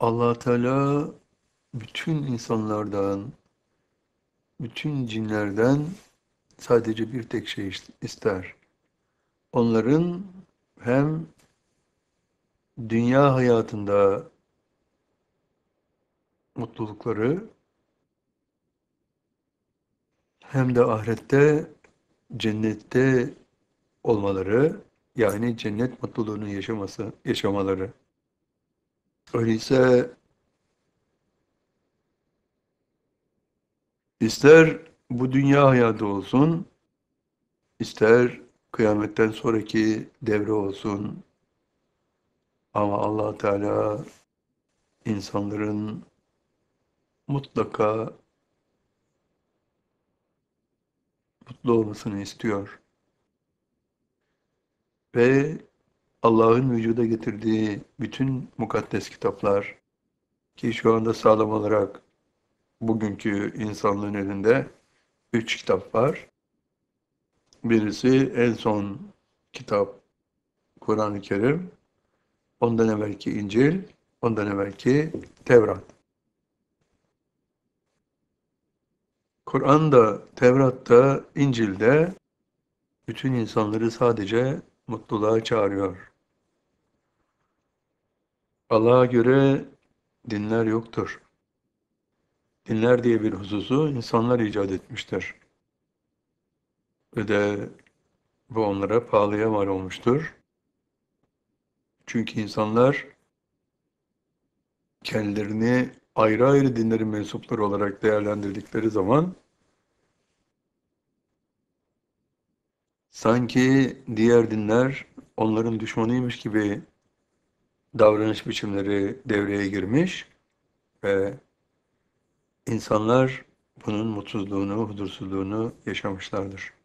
allah Teala bütün insanlardan, bütün cinlerden sadece bir tek şey ister. Onların hem dünya hayatında mutlulukları hem de ahirette cennette olmaları yani cennet mutluluğunu yaşaması, yaşamaları. Öyleyse ister bu dünya hayatı olsun, ister kıyametten sonraki devre olsun ama allah Teala insanların mutlaka mutlu olmasını istiyor. Ve Allah'ın vücuda getirdiği bütün mukaddes kitaplar ki şu anda sağlam olarak bugünkü insanlığın elinde üç kitap var. Birisi en son kitap Kur'an-ı Kerim, ondan evvelki İncil, ondan evvelki Tevrat. Kur'an'da, Tevrat'ta, İncil'de bütün insanları sadece mutluluğa çağırıyor. Allah'a göre dinler yoktur. Dinler diye bir hususu insanlar icat etmiştir. Ve de bu onlara pahalıya mal olmuştur. Çünkü insanlar kendilerini ayrı ayrı dinlerin mensupları olarak değerlendirdikleri zaman sanki diğer dinler onların düşmanıymış gibi davranış biçimleri devreye girmiş ve insanlar bunun mutsuzluğunu, huzursuzluğunu yaşamışlardır.